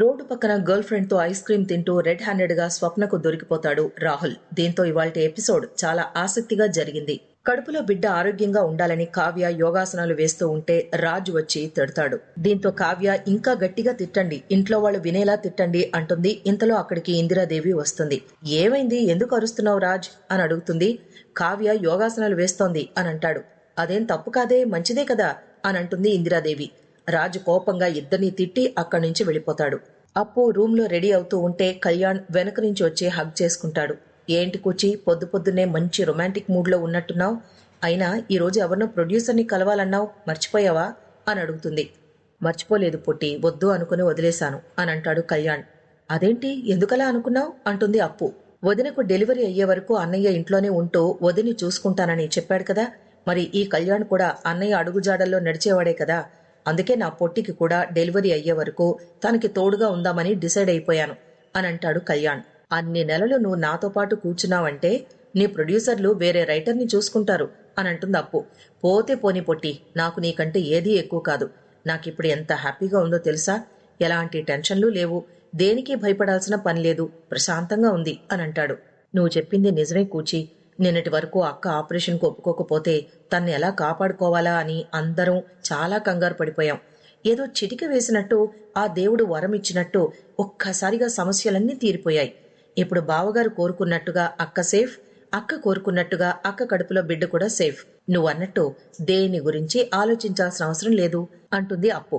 Road పక్కన girl ఫ్రెండ్తో ice cream తింటూ రెడ్ హ్యాండెడ్గా స్వప్నకు దొరికిపోతాడు రాహుల్. దీంతో ఇవాల్టి ఎపిసోడ్ చాలా ఆసక్తిగా జరిగింది. కడుపులో బిడ్డ ఆరోగ్యంగా ఉండాలని కావ్య యోగాసనాలు వేస్తూ ఉంటే రాజు వచ్చి తిడతాడు. దీంతో కావ్య ఇంకా గట్టిగా తిట్టండి. ఇంట్లో వాళ్ళు వినేలా తిట్టండి అంటుంది. ఇంతలో అక్కడికి ఇందిరాదేవి వస్తుంది. ఏమైంది? ఎందుకు అరుస్తున్నావు రాజ్? అని అడుగుతుంది. కావ్య యోగాసనాలు వేస్తోంది అని అంటాడు. అదేం తప్పు కాదే? మంచిదే కదా అని అంటుంది ఇందిరాదేవి. రాజు కోపంగా ఇద్దరిని తిట్టి అక్కడి నుంచి వెళ్ళిపోతాడు. అప్పు రూమ్లో రెడీ అవుతూ ఉంటే కళ్యాణ్ వెనక నుంచి వచ్చి హగ్ చేసుకుంటాడు. ఏంటి కూచి పొద్దు పొద్దున్నే మంచి రొమాంటిక్ మూడ్లో ఉన్నట్టున్నావు? అయినా ఈరోజు ఎవరినో ప్రొడ్యూసర్ని కలవాలన్నావు? మర్చిపోయావా? అని అడుగుతుంది. మర్చిపోలేదు పొట్టి వద్దు అనుకుని వదిలేశాను అని అంటాడు కళ్యాణ్. అదేంటి? ఎందుకలా అనుకున్నావు? అంటుంది అప్పు. వదినకు డెలివరీ అయ్యే వరకు అన్నయ్య ఇంట్లోనే ఉంటూ వదిని చూసుకుంటానని చెప్పాడు కదా. మరి ఈ కళ్యాణ్ కూడా అన్నయ్య అడుగుజాడల్లో నడిచేవాడే కదా. అందుకే నా పొట్టికి కూడా డెలివరీ అయ్యే వరకు తనకి తోడుగా ఉందామని డిసైడ్ అయిపోయాను అని అంటాడు కళ్యాణ్. అన్ని నెలలు నువ్వు నాతో పాటు కూర్చున్నావంటే నీ ప్రొడ్యూసర్లు వేరే రైటర్ని చూసుకుంటారు అని అంటుంది అప్పు. పోతే పోని పొట్టి నాకు నీకంటే ఏదీ ఎక్కువ కాదు. నాకిప్పుడు ఎంత హ్యాపీగా ఉందో తెలుసా? ఎలాంటి టెన్షన్లు లేవు. దేనికి భయపడాల్సిన పని లేదు. ప్రశాంతంగా ఉంది అని అంటాడు. నువ్వు చెప్పింది నిజమే కూచి. నిన్నటి వరకు అక్క ఆపరేషన్కు ఒప్పుకోకపోతే తన్ని ఎలా కాపాడుకోవాలా అని అందరం చాలా కంగారు పడిపోయాం. ఏదో చిటిక వేసినట్టు ఆ దేవుడు వరం ఇచ్చినట్టు ఒక్కసారిగా సమస్యలన్నీ తీరిపోయాయి. ఇప్పుడు బావగారు కోరుకున్నట్టుగా అక్క సేఫ్ అక్క కోరుకున్నట్టుగా అక్క కడుపులో బిడ్డ కూడా సేఫ్. నువ్వన్నట్టు దేని గురించి ఆలోచించాల్సిన అవసరం లేదు అంటుంది అప్పు.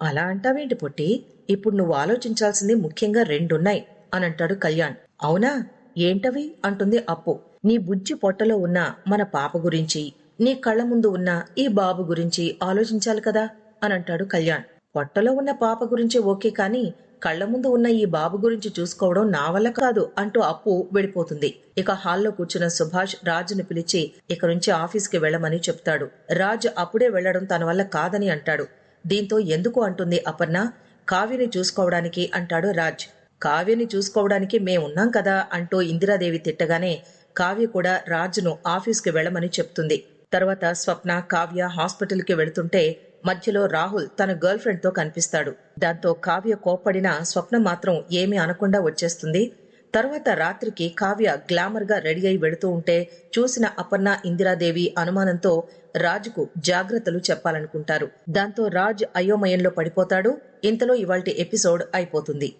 అలా అంటావేంటి పొట్టి? ఇప్పుడు నువ్వు ఆలోచించాల్సింది ముఖ్యంగా రెండున్నాయి అని అంటాడు కళ్యాణ్. అవునా? ఏంటవి? అంటుంది అప్పు. నీ బుజ్జి పొట్టలో ఉన్న మన పాప గురించి నీ కళ్ళ ముందు ఉన్న ఈ బాబు గురించి ఆలోచించాలి కదా? అని అంటాడు కళ్యాణ్. పొట్టలో ఉన్న పాప గురించి ఓకే కానీ కళ్ళ ముందు ఉన్న ఈ బాబు గురించి చూసుకోవడం నా వల్ల కాదు అంటూ అప్పు వెళ్ళిపోతుంది ఇక హాల్లో కూర్చున్న సుభాష్ రాజును పిలిచి ఇక నుంచి ఆఫీస్కి వెళ్ళమని చెప్తాడు. రాజు అప్పుడే వెళ్ళడం తన వల్ల కాదని అంటాడు. దీంతో ఎందుకు? అంటుంది అపర్ణ. కావ్యని చూసుకోవడానికి అంటాడు రాజ్. కావ్యని చూసుకోవడానికి మేమున్నాం కదా అంటూ ఇందిరాదేవి తిట్టగానే కావ్య కూడా రాజును ఆఫీస్కి వెళ్ళమని చెప్తుంది. తర్వాత స్వప్న కావ్య హాస్పిటల్కి వెళుతుంటే మధ్యలో రాహుల్ తన గర్ల్ ఫ్రెండ్తో కనిపిస్తాడు. దాంతో కావ్య కోప్పడిన స్వప్న మాత్రం ఏమీ అనకుండా వచ్చేస్తుంది. తర్వాత రాత్రికి కావ్య గ్లామర్గా రెడీ అయి వెళుతూ ఉంటే చూసిన అపర్ణ ఇందిరాదేవి అనుమానంతో రాజుకు జాగ్రత్తలు చెప్పాలనుకుంటారు. దాంతో రాజ్ అయోమయంలో పడిపోతాడు. ఇంతలో ఇవాల్టి ఎపిసోడ్ అయిపోతుంది.